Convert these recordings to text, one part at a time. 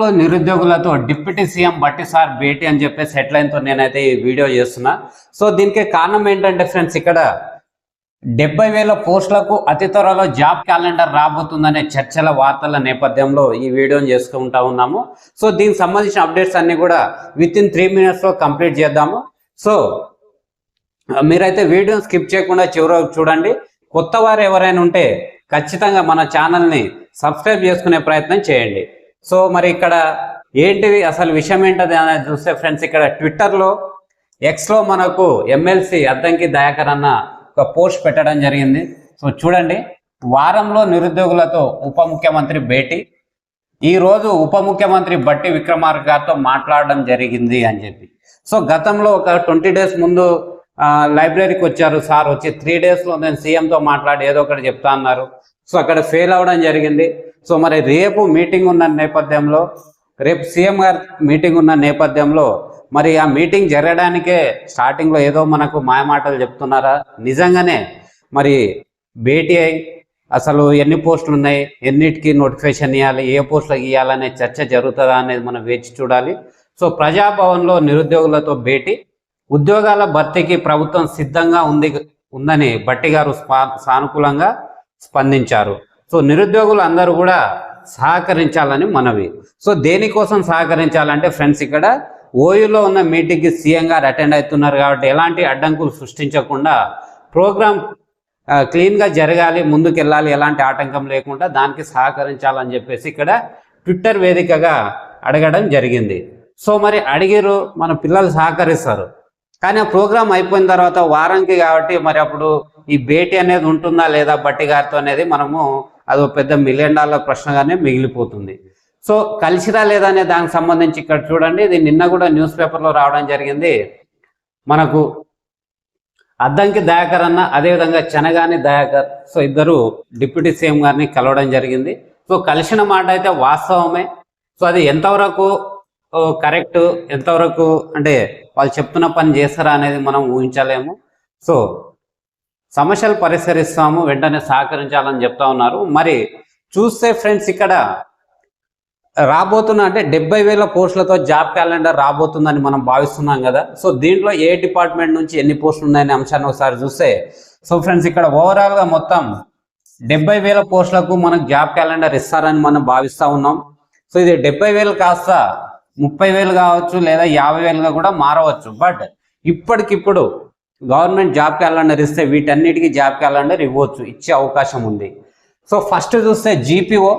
లో నిరుద్యోగులతో deputy CM Bhatti sir భేటీ అని చెప్పేసి హెడ్లైన్తో నేనైతే ఈ వీడియో చేస్తున్నా. సో దీనికి కారణం ఏంటంటే ఫ్రెండ్స్ ఇక్కడ డెబ్బై వేల పోస్టులకు అతి త్వరలో జాబ్ క్యాలెండర్ రాబోతుందనే చర్చల వార్తల నేపథ్యంలో ఈ వీడియోని చేసుకుంటా ఉన్నాము. సో దీనికి సంబంధించిన అప్డేట్స్ అన్ని కూడా విత్ ఇన్ త్రీ మినిట్స్లో కంప్లీట్ చేద్దాము. సో మీరైతే వీడియో స్కిప్ చేయకుండా చివరి చూడండి. కొత్త వారు ఎవరైనా ఉంటే ఖచ్చితంగా మన ఛానల్ని సబ్స్క్రైబ్ చేసుకునే ప్రయత్నం చేయండి. సో మరి ఇక్కడ ఏంటిది అసలు విషయం ఏంటది అనేది చూస్తే ఫ్రెండ్స్ ఇక్కడ ట్విట్టర్లో ఎక్స్లో మనకు ఎమ్మెల్సీ అద్దంకి దయాకర్ అన్న ఒక పోస్ట్ పెట్టడం జరిగింది. సో చూడండి వారంలో నిరుద్యోగులతో ఉప ముఖ్యమంత్రి భేటీ ఈ రోజు ఉప ముఖ్యమంత్రి బట్టి విక్రమార్క గారితో మాట్లాడడం జరిగింది అని చెప్పి. సో గతంలో ఒక ట్వంటీ డేస్ ముందు లైబ్రరీకి వచ్చారు సార్ వచ్చి త్రీ డేస్లో నేను సీఎంతో మాట్లాడి ఏదో ఒకటి చెప్తా అన్నారు. సో అక్కడ ఫెయిల్ అవ్వడం జరిగింది. సో మరి రేపు మీటింగ్ ఉన్న నేపథ్యంలో రేపు సీఎం గారు మీటింగ్ ఉన్న నేపథ్యంలో మరి ఆ మీటింగ్ జరగడానికే స్టార్టింగ్లో ఏదో మనకు మాయమాటలు చెప్తున్నారా? నిజంగానే మరి భేటీ అయి అసలు ఎన్ని పోస్టులు ఉన్నాయి? ఎన్నిటికి నోటిఫికేషన్ ఇవ్వాలి ఏ పోస్టులకు ఇవ్వాలనే చర్చ జరుగుతుందా అనేది మనం వేచి చూడాలి. సో ప్రజాభవన్లో నిరుద్యోగులతో భేటీ ఉద్యోగాల భర్తీకి ప్రభుత్వం సిద్ధంగా ఉంది ఉందని బట్టి గారు స్పా- సానుకూలంగా స్పందించారు. సో నిరుద్యోగులు అందరూ కూడా సహకరించాలని మనవి. సో దేనికోసం సహకరించాలంటే ఫ్రెండ్స్ ఇక్కడ ఓయూలో ఉన్న మీటింగ్కి సీఎం గారు అటెండ్ అవుతున్నారు కాబట్టి ఎలాంటి అడ్డంకులు సృష్టించకుండా ప్రోగ్రామ్ క్లీన్గా జరగాలి ముందుకు వెళ్ళాలి ఎలాంటి ఆటంకం లేకుండా దానికి సహకరించాలని చెప్పేసి ఇక్కడ ట్విట్టర్ వేదికగా అడగడం జరిగింది. సో మరి అడిగిరు మన పిల్లలు సహకరిస్తారు. కానీ ఆ ప్రోగ్రామ్ అయిపోయిన తర్వాత వారంకి కాబట్టి మరి అప్పుడు ఈ భేటీ అనేది ఉంటుందా లేదా బట్టి గారితో అనేది మనము అది ఒక పెద్ద మిలియన్ డాలర్ ప్రశ్నగానే మిగిలిపోతుంది. సో కలిసిరా లేదా అనే దానికి సంబంధించి ఇక్కడ చూడండి ఇది నిన్న కూడా న్యూస్ పేపర్లో రావడం జరిగింది. మనకు అద్దంకి దయాకర్ అన్న అదేవిధంగా చెనగాని దయాకర్ సో ఇద్దరు డిప్యూటీ సీఎం గారిని కలవడం జరిగింది. సో కలిసిన మాట అయితే వాస్తవమే. సో అది ఎంతవరకు కరెక్ట్ ఎంతవరకు అంటే వాళ్ళు చెప్తున్న పని చేస్తారా అనేది మనం ఊహించలేము. సో సమస్యలు పరిష్కరిస్తాము వెంటనే సహకరించాలని చెప్తా ఉన్నారు. మరి చూస్తే ఫ్రెండ్స్ ఇక్కడ రాబోతున్న అంటే డెబ్బై వేల పోస్టులతో జాబ్ క్యాలెండర్ రాబోతుందని మనం భావిస్తున్నాం కదా. సో దీంట్లో ఏ డిపార్ట్మెంట్ నుంచి ఎన్ని పోస్టులు ఉన్నాయనే అంశాన్ని ఒకసారి చూస్తే సో ఫ్రెండ్స్ ఇక్కడ ఓవరాల్గా మొత్తం డెబ్బై వేల పోస్టులకు మనకు జాబ్ క్యాలెండర్ ఇస్తారని మనం భావిస్తూ ఉన్నాం. సో ఇది డెబ్బై వేలు కాస్త ముప్పై వేలు కావచ్చు లేదా యాభై వేలుగా కూడా మారవచ్చు. బట్ ఇప్పటికిప్పుడు గవర్నమెంట్ జాబ్ క్యాలెండర్ ఇస్తే వీటన్నిటికీ జాబ్ క్యాలెండర్ ఇవ్వచ్చు ఇచ్చే అవకాశం ఉంది. సో ఫస్ట్ చూస్తే జీపీఓ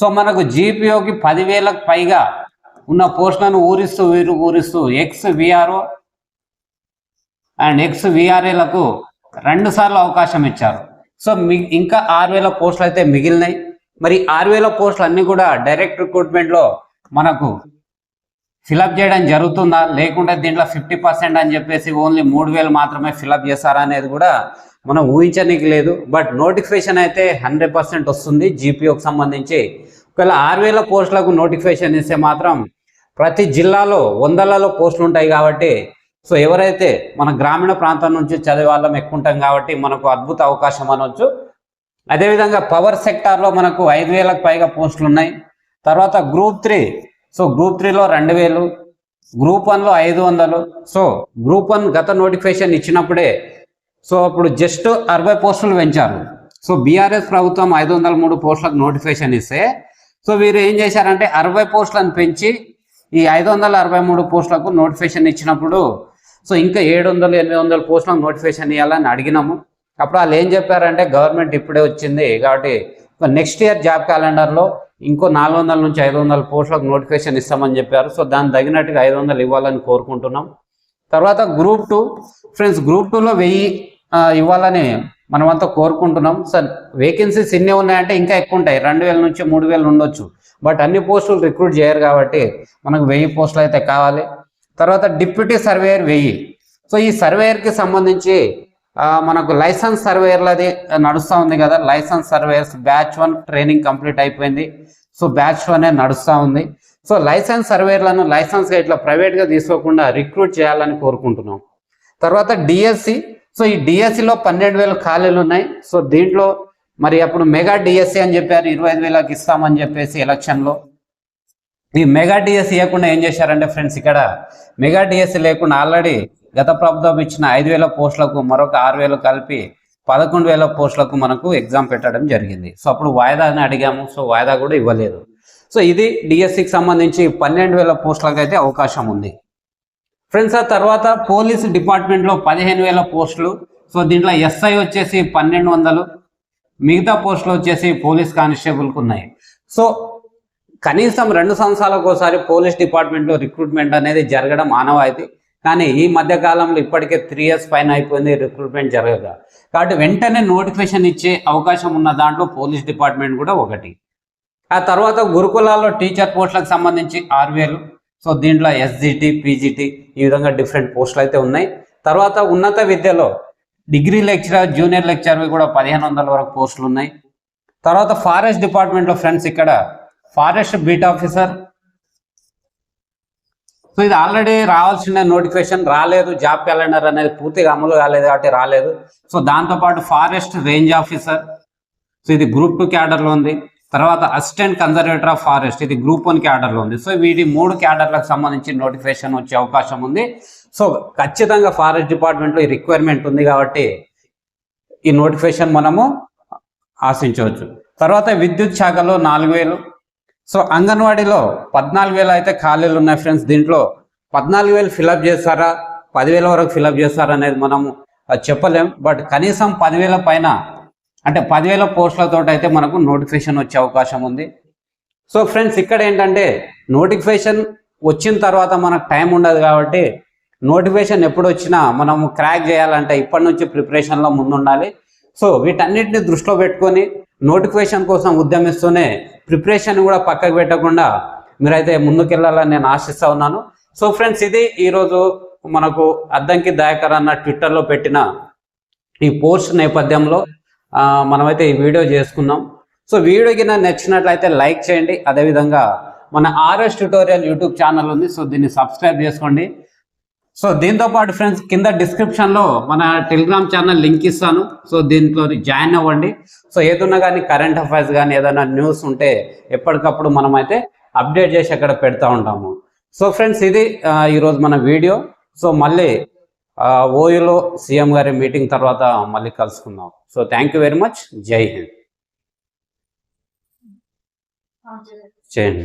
సో మనకు జీపీఓకి పదివేలకు పైగా ఉన్న పోస్టులను ఊరిస్తూ వీరు ఊరిస్తూ ఎక్స్ విఆర్ఓ అండ్ ఎక్స్ విఆర్ఏలకు రెండు సార్లు అవకాశం ఇచ్చారు. సో మి ఇంకా ఆరు వేల పోస్టులు అయితే మిగిలినాయి. మరి ఆరు వేల పోస్టులు అన్ని కూడా డైరెక్ట్ రిక్రూట్మెంట్లో మనకు ఫిలప్ చేయడం జరుగుతుందా? లేకుంటే దీంట్లో ఫిఫ్టీ పర్సెంట్ అని చెప్పేసి ఓన్లీ మూడు వేలు మాత్రమే ఫిలప్ చేస్తారా అనేది కూడా మనం ఊహించడానికి లేదు. బట్ నోటిఫికేషన్ అయితే హండ్రెడ్ పర్సెంట్ వస్తుంది జీపీఓకి సంబంధించి. ఒకవేళ ఆరు వేల పోస్టులకు నోటిఫికేషన్ ఇస్తే మాత్రం ప్రతి జిల్లాలో వందలలో పోస్టులు ఉంటాయి కాబట్టి సో ఎవరైతే మన గ్రామీణ ప్రాంతం నుంచి చదివే వాళ్ళం ఎక్కువ ఉంటాం కాబట్టి మనకు అద్భుత అవకాశం అనొచ్చు. అదేవిధంగా పవర్ సెక్టార్లో మనకు ఐదు వేలకు పైగా పోస్టులు ఉన్నాయి. తర్వాత గ్రూప్ త్రీ సో గ్రూప్ త్రీలో రెండు వేలు గ్రూప్ వన్లో ఐదు వందలు. సో గ్రూప్ వన్ గత నోటిఫికేషన్ ఇచ్చినప్పుడే సో అప్పుడు జస్ట్ అరవై పోస్టులు పెంచారు. సో బీఆర్ఎస్ ప్రభుత్వం ఐదు వందల మూడు పోస్టులకు నోటిఫికేషన్ ఇస్తే సో వీరు ఏం చేశారంటే అరవై పోస్టులను పెంచి ఈ ఐదు వందల అరవై మూడు పోస్టులకు నోటిఫికేషన్ ఇచ్చినప్పుడు సో ఇంకా ఏడు వందలు ఎనిమిది వందల పోస్టులకు నోటిఫికేషన్ ఇవ్వాలని అడిగినాము. అప్పుడు వాళ్ళు ఏం చెప్పారంటే గవర్నమెంట్ ఇప్పుడే వచ్చింది కాబట్టి నెక్స్ట్ ఇయర్ జాబ్ క్యాలెండర్లో ఇంకో నాలుగు వందల నుంచి ఐదు వందల పోస్టులకు నోటిఫికేషన్ ఇస్తామని చెప్పారు. సో దాని తగినట్టుగా ఐదు వందలు ఇవ్వాలని కోరుకుంటున్నాం. తర్వాత గ్రూప్ టూ. ఫ్రెండ్స్ గ్రూప్ టూలో వెయ్యి ఇవ్వాలని మనమంతా కోరుకుంటున్నాం. సార్ వేకెన్సీస్ ఎన్ని ఉన్నాయంటే ఇంకా ఎక్కువ ఉంటాయి. రెండు వేల నుంచి మూడు వేలు ఉండొచ్చు. బట్ అన్ని పోస్టులు రిక్రూట్ చేయరు కాబట్టి మనకు వెయ్యి పోస్టులు అయితే కావాలి. తర్వాత డిప్యూటీ సర్వేయర్ వెయ్యి. సో ఈ సర్వేయర్కి సంబంధించి మనకు లైసెన్స్ సర్వేయర్లది నడుస్తూ ఉంది కదా. Licence surveyors batch one training complete అయిపోయింది. సో బ్యాచ్ వన్ నడుస్తూ ఉంది. సో లైసెన్స్ సర్వేయర్లను లైసెన్స్గా ఇట్లా ప్రైవేట్గా తీసుకోకుండా రిక్రూట్ చేయాలని కోరుకుంటున్నాం. తర్వాత డిఎస్సి. సో ఈ డిఎస్సిలో పన్నెండు వేల ఖాళీలు ఉన్నాయి. సో దీంట్లో మరి అప్పుడు మెగా డిఎస్సి అని చెప్పారు. ఇరవై ఐదు వేలకు ఇస్తామని చెప్పేసి ఎలక్షన్లో. ఈ మెగా డిఎస్సి ఇవ్వకుండా ఏం చేశారంటే ఫ్రెండ్స్ ఇక్కడ మెగా డిఎస్సి లేకుండా ఆల్రెడీ గత ప్రభుత్వం ఇచ్చిన ఐదు వేల పోస్టులకు మరొక ఆరు వేలు కలిపి పదకొండు వేల పోస్టులకు మనకు ఎగ్జామ్ పెట్టడం జరిగింది. సో అప్పుడు వాయిదాని అడిగాము. సో వాయిదా కూడా ఇవ్వలేదు. సో ఇది డిఎస్సికి సంబంధించి పన్నెండు వేల పోస్టులకు అయితే అవకాశం ఉంది. ఫ్రెండ్స్ ఆ తర్వాత పోలీస్ డిపార్ట్మెంట్లో పదిహేను వేల పోస్టులు. సో దీంట్లో ఎస్ఐ వచ్చేసి పన్నెండు వందలు. మిగతా పోస్టులు వచ్చేసి పోలీస్ కానిస్టేబుల్కి ఉన్నాయి. సో కనీసం రెండు సంవత్సరాలకు ఒకసారి పోలీస్ డిపార్ట్మెంట్లో రిక్రూట్మెంట్ అనేది జరగడం ఆనవాయితీ. కానీ ఈ మధ్యకాలంలో ఇప్పటికే త్రీ ఇయర్స్ పైన అయిపోయింది రిక్రూట్మెంట్ జరగదు కాబట్టి వెంటనే నోటిఫికేషన్ ఇచ్చే అవకాశం ఉన్న దాంట్లో పోలీస్ డిపార్ట్మెంట్ కూడా ఒకటి. ఆ తర్వాత గురుకులాల్లో టీచర్ పోస్టులకు సంబంధించి ఆరు సో దీంట్లో ఎస్జిటి పీజీటీ ఈ విధంగా డిఫరెంట్ పోస్టులు అయితే ఉన్నాయి. తర్వాత ఉన్నత విద్యలో డిగ్రీ లెక్చరర్ జూనియర్ లెక్చరర్ కూడా పదిహేను వందల వరకు పోస్టులు ఉన్నాయి. తర్వాత ఫారెస్ట్ డిపార్ట్మెంట్లో ఫ్రెండ్స్ ఇక్కడ. ఫారెస్ట్ బీట్ ఆఫీసర్ సో ఇది ఆల్రెడీ రావాల్సిన నోటిఫికేషన్ రాలేదు జాబ్ క్యాలెండర్ అనేది పూర్తిగా అమలు కాలేదు కాబట్టి రాలేదు. సో దాంతోపాటు ఫారెస్ట్ రేంజ్ ఆఫీసర్ సో ఇది గ్రూప్ టూ క్యాడర్లో ఉంది. తర్వాత అసిస్టెంట్ కన్జర్వేటర్ ఆఫ్ ఫారెస్ట్ ఇది గ్రూప్ వన్ క్యాడర్లో ఉంది. సో వీటి మూడు క్యాడర్లకు సంబంధించి నోటిఫికేషన్ వచ్చే అవకాశం ఉంది. సో ఖచ్చితంగా ఫారెస్ట్ డిపార్ట్మెంట్లో ఈ రిక్వైర్మెంట్ ఉంది కాబట్టి ఈ నోటిఫికేషన్ మనము ఆశించవచ్చు. తర్వాత విద్యుత్ శాఖలో నాలుగు వేలు సో అంగన్వాడీలో పద్నాలుగు వేలు అయితే ఖాళీలు ఉన్నాయి ఫ్రెండ్స్ దీంట్లో. పద్నాలుగు వేలు ఫిలప్ చేస్తారా? పదివేల వరకు ఫిలప్ చేస్తారా అనేది మనము అది చెప్పలేం. బట్ కనీసం పదివేల పైన అంటే పదివేల పోస్టులతో అయితే మనకు నోటిఫికేషన్ వచ్చే అవకాశం ఉంది. సో ఫ్రెండ్స్ ఇక్కడ ఏంటంటే నోటిఫికేషన్ వచ్చిన తర్వాత మనకు టైం ఉండదు కాబట్టి నోటిఫికేషన్ ఎప్పుడు వచ్చినా మనము క్రాక్ చేయాలంటే ఇప్పటి నుంచి ప్రిపరేషన్లో ముందుండాలి సో వీటన్నిటిని దృష్టిలో పెట్టుకొని నోటిఫికేషన్ కోసం ఉద్యమిస్తూనే ప్రిపరేషన్ కూడా పక్కకు పెట్టకుండా మీరైతే ముందుకెళ్ళాలని నేను ఆశిస్తా ఉన్నాను. సో ఫ్రెండ్స్ ఇది ఈరోజు మనకు అద్దంకి దయాకర్ అన్న ట్విట్టర్లో పెట్టిన ఈ పోస్ట్ నేపథ్యంలో మనమైతే ఈ వీడియో చేసుకున్నాం. సో వీడియో కింద నచ్చినట్లయితే లైక్ చేయండి. అదేవిధంగా మన ఆర్ఎస్ ట్యూటోరియల్ యూట్యూబ్ ఛానల్ ఉంది సో దీన్ని సబ్స్క్రైబ్ చేసుకోండి. సో దీంతో పాటు ఫ్రెండ్స్ కింద డిస్క్రిప్షన్లో మన టెలిగ్రామ్ ఛానల్ లింక్ ఇస్తాను. సో దీంట్లో జాయిన్ అవ్వండి. సో ఏదున్నా కానీ కరెంట్ అఫైర్స్ కానీ ఏదైనా న్యూస్ ఉంటే ఎప్పటికప్పుడు మనం అయితే అప్డేట్ చేసి అక్కడ పెడతా ఉంటాము. సో ఫ్రెండ్స్ ఇది ఈరోజు మన వీడియో. సో మళ్ళీ ఓయూలో సీఎం గారి మీటింగ్ తర్వాత మళ్ళీ కలుసుకుందాం. So thank you very much జై హింద్. చేయండి